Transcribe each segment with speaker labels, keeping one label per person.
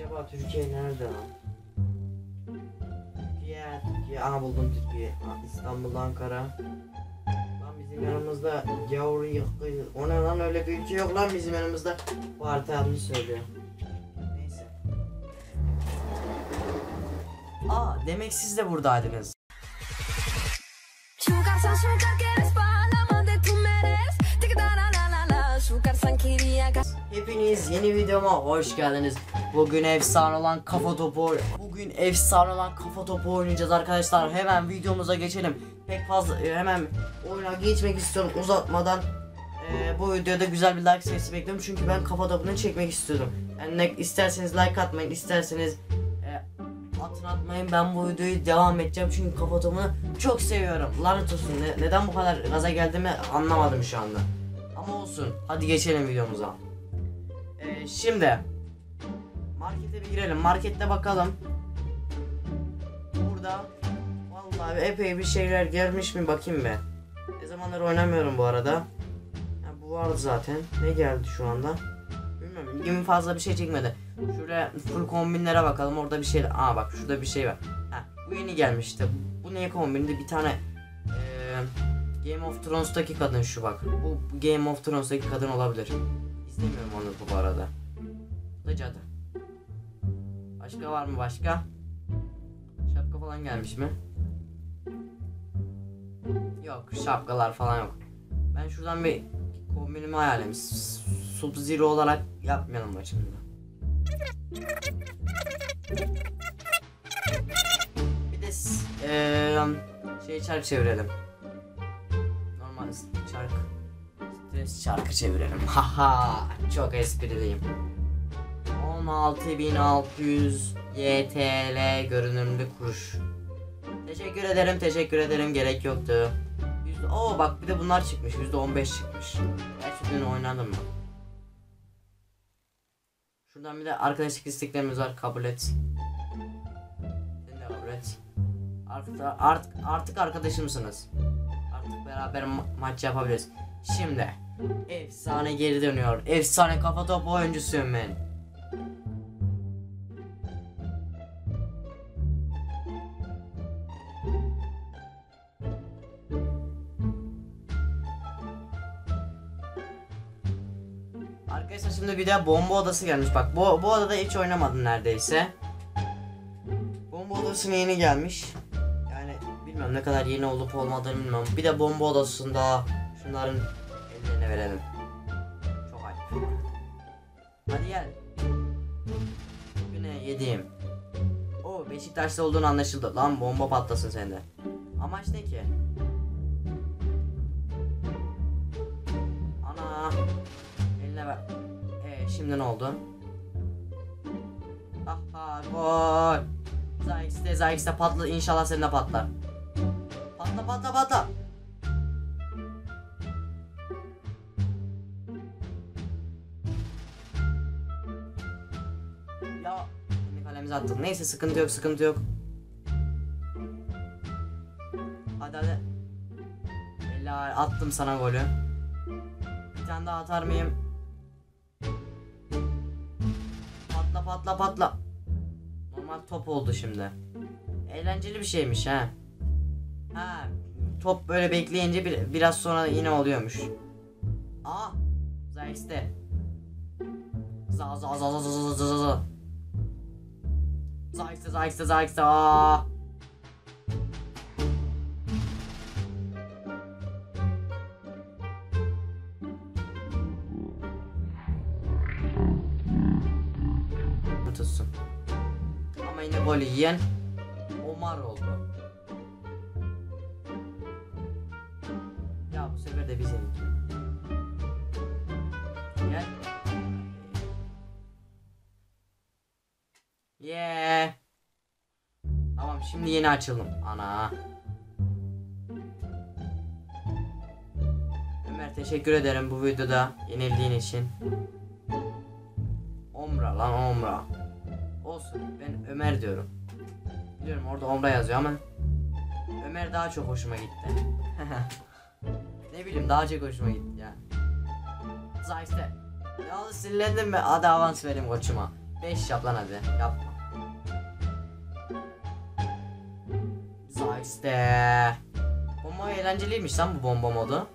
Speaker 1: Acaba Türkiye nerede lan? Türkiye, Türkiye. Aha buldum Türkiye. İstanbul, Ankara. Lan bizim yanımızda gavur yıkı. O ne lan öyle bir ülke yok lan bizim yanımızda. Bu harita yanlış söylüyor. Neyse. Aa demek siz de buradaydınız. Hepiniz yeni videoma hoş geldiniz. Bugün efsane olan kafa topu Bugün efsane olan kafa topu oynayacağız arkadaşlar. Hemen videomuza geçelim. Pek fazla e, hemen oyuna geçmek istiyorum uzatmadan. e, bu videoda güzel bir like sayısı bekliyorum çünkü ben kafa topunu çekmek istiyorum. Yani ne, isterseniz like atmayın, isterseniz e, atın atmayın. Ben bu videoyu devam edeceğim çünkü kafa topunu çok seviyorum. Lanet olsun. Ne- neden bu kadar gaza geldiğimi anlamadım şu anda. Ama olsun. Hadi geçelim videomuza. Ee, şimdi markete bir girelim. Markette bakalım. Burada vallahi epey bir şeyler gelmiş mi bakayım be. Ne zamandır oynamıyorum bu arada. Ha, bu vardı zaten. Ne geldi şu anda? Bilmiyorum. İlgimi fazla bir şey çekmedi. Şuraya full kombinlere bakalım. Orada bir şey. Aa bak şurada bir şey var. Ha, bu yeni gelmişti. Bu ne kombindi? Bir tane eee, Game of Thrones'taki kadın şu bak. Bu Game of Thrones'taki kadın olabilir. İzlemiyorum onu bu arada. Bu. Başka var mı başka? Şapka falan gelmiş mi? Yok şapkalar falan yok. Ben şuradan bir kombinimi hayalim. Sub Zero olarak yapmayalım başında. Bir de eee şey çark çevirelim. Stres çarkı çevirelim. Haha çok espriliyim. 16600 YTL görünümlü kuruş. Teşekkür ederim, teşekkür ederim. Gerek yoktu. Yüzde, oo bak bir de bunlar çıkmış. Yüzde 15 çıkmış. Gerçi dün oynadım mı? Şuradan bir de arkadaşlık isteklerimiz var. Kabul et. Sen de kabul et. Artık, artık, artık arkadaşımsınız. Artık beraber ma- maç yapabiliriz. Şimdi efsane geri dönüyor. Efsane kafa topu oyuncusuyum ben. Arkadaşlar şimdi bir de bomba odası gelmiş. Bak bu, bu odada hiç oynamadım neredeyse. Bomba odasına yeni gelmiş. Yani bilmiyorum ne kadar yeni olup olmadığını bilmiyorum. Bir de bomba odasında şunların ellerine verelim. Çok ayıp. Hadi gel. Güne yediğim. O Beşiktaş'ta olduğunu anlaşıldı. Lan bomba patlasın sende. Amaç ne ki? Ana. Eline ver. Ee, şimdi ne oldu? Aha gol. Zayx'te Zayx'te patladı. İnşallah senin de patlar. Patla patla patla. Kalemize attık. Neyse sıkıntı yok sıkıntı yok. Hadi hadi. Helal attım sana golü. Bir tane daha atar mıyım? Patla patla patla. Normal top oldu şimdi. Eğlenceli bir şeymiş ha. Ha top böyle bekleyince bir, biraz sonra yine oluyormuş. Aa Zayx'te. Za za za za za za za za. Zayx'te Zayx'te aa. tutsun. Ama yine golü yiyen Omar oldu. Yeah. Tamam şimdi yeni açalım. Ana. Ömer teşekkür ederim bu videoda yenildiğin için. Omra lan Omra. Olsun ben Ömer diyorum. Biliyorum orada Omra yazıyor ama Ömer daha çok hoşuma gitti. ne bileyim daha çok hoşuma gitti ya. Zayste. Yalnız sinirlendim mi? Hadi avans vereyim koçuma. 5 yap lan hadi. Yapma. Zayste. Bomba eğlenceliymiş lan bu bomba modu.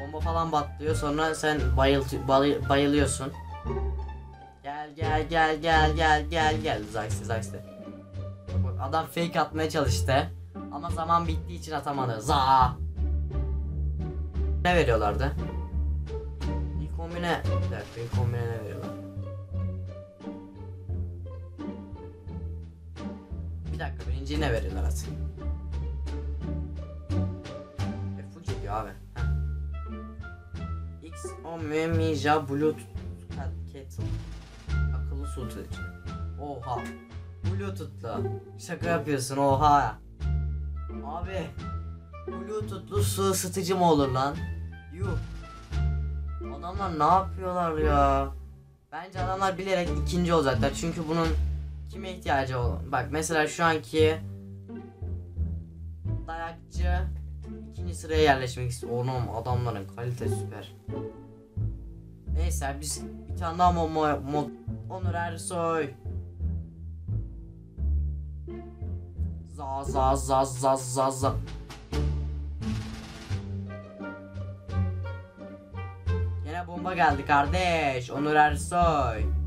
Speaker 1: Bomba falan patlıyor sonra sen bayıl, bayıl- bayılıyorsun. Gel gel gel gel gel gel gel Zayste. Bak, Adam fake atmaya çalıştı. Ama zaman bittiği için atamadı. Za. Ne veriyorlardı? İlk kombine... Dakika ilk kombine ne veriyorlar? Dakika birinciyi ne veriyorlar aslında? E full çekiyor abi. Heh. X Omega Bluetooth Kettle Akıllı su tutucu. Oha. Bluetooth'la. Şaka yapıyorsun oha. Abi. Bluetooth'lu su ısıtıcı mı olur lan? Yuh. Adamlar ne yapıyorlar ya? Bence adamlar bilerek ikinci olacaklar. Çünkü bunun kime ihtiyacı ol? Bak mesela şu anki dayakçı ikinci sıraya yerleşmek istiyor. Oğlum adamların kalite süper. Neyse biz bir tane daha mod, mod Onur Ersoy. Za za za za za za. Yine bomba geldi kardeş. Onur Ersoy.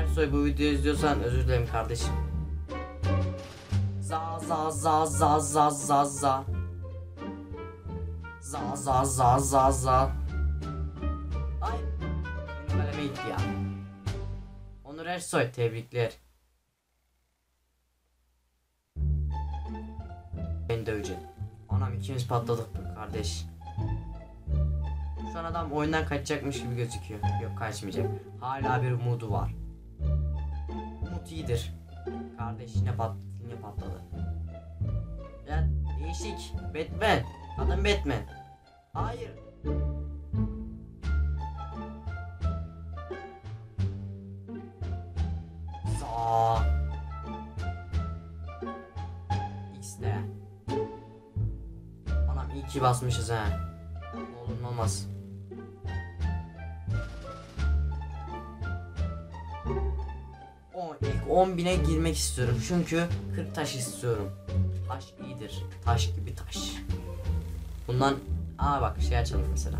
Speaker 1: Ersoy bu videoyu izliyorsan özür dilerim kardeşim. Za za za za za za za. Za za za za za. Ay. Benim kaleme gitti ya. Onur Ersoy tebrikler. Beni döveceksin. Anam ikimiz patladık be kardeş. Şu an adam oyundan kaçacakmış gibi gözüküyor. Yok kaçmayacak. Hala bir umudu var. Umut iyidir. Kardeş yine, pat yine patladı. Ya değişik. Batman. Adam Batman. Hayır. Sağ. X'de. Anam iyi ki basmışız ha. Olur olmaz. O ilk 10 bine girmek istiyorum çünkü 40 taş istiyorum. Taş iyidir. Taş gibi taş. Bundan aa bak şey açalım mesela.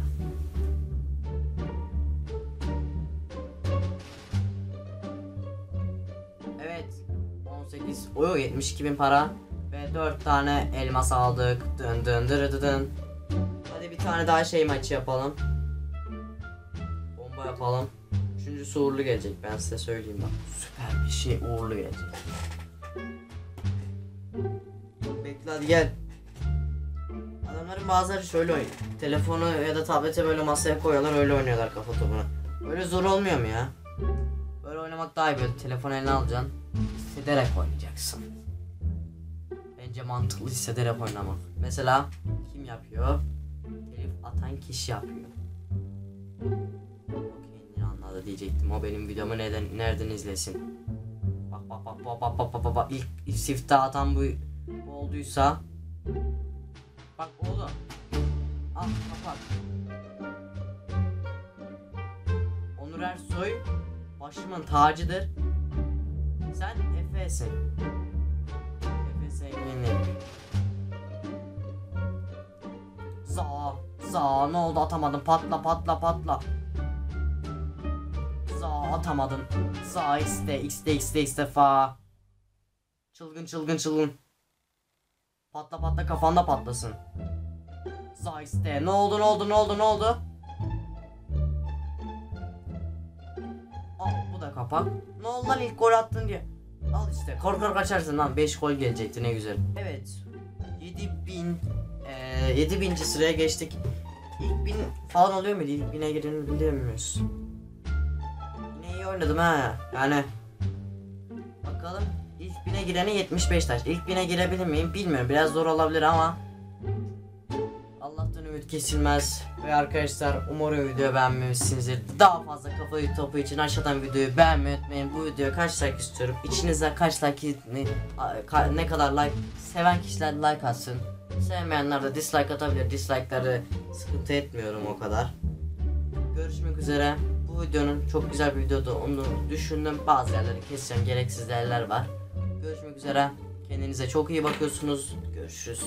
Speaker 1: Evet. 18. Oyo 72 bin para. Ve 4 tane elmas aldık. Dın dın dırı dın. Hadi bir tane daha şey maçı yapalım. Bomba yapalım. Üçüncüsü uğurlu gelecek ben size söyleyeyim bak. Süper bir şey uğurlu gelecek. Bekle hadi gel. Adamların bazıları şöyle oynuyor. Telefonu ya da tablete böyle masaya koyuyorlar öyle oynuyorlar kafa topunu. Böyle zor olmuyor mu ya? Böyle oynamak daha iyi böyle telefon eline alacaksın. Hissederek oynayacaksın. Bence mantıklı hissederek oynamak. Mesela kim yapıyor? Telif atan kişi yapıyor. Anladı diyecektim. O benim videomu neden nereden izlesin? Bak bak bak bak bak bak bak bak. İlk, ilk siftah atan bu, bu olduysa. Bak oğlum. Al kapat. Onur Ersoy başımın tacıdır. Sen Efe'sin Efe sevgilin Za za ne oldu atamadım. Patla patla patla atamadın. Za x'de x'de x'de x defa. Çılgın çılgın çılgın. Patla patla kafanda patlasın. Za x'de ne oldu ne oldu ne oldu ne oldu? Al bu da kapak. Ne oldu lan ilk gol attın diye? Al işte korkar kaçarsın lan. 5 gol gelecekti ne güzel. Evet. 7000 eee 7000. sıraya geçtik. İlk bin falan oluyor muydu? İlk bine girelim bilemiyoruz. Oynadım ha. Yani bakalım ilk bine girene 75 taş. İlk bine girebilir miyim bilmiyorum. Biraz zor olabilir ama Allah'tan ümit kesilmez. Ve arkadaşlar umarım videoyu beğenmemişsinizdir. Daha fazla kafa topu için aşağıdan videoyu beğenmeyi unutmayın. Bu videoya kaç like istiyorum? İçinizde kaç like ne, ne kadar like seven kişiler like atsın. Sevmeyenler de dislike atabilir. Dislike'ları sıkıntı etmiyorum o kadar. Görüşmek üzere. Videonun çok güzel bir videoda onu düşündüm. Bazı yerleri keseceğim. Gereksiz yerler var. Görüşmek üzere. Kendinize çok iyi bakıyorsunuz. Görüşürüz.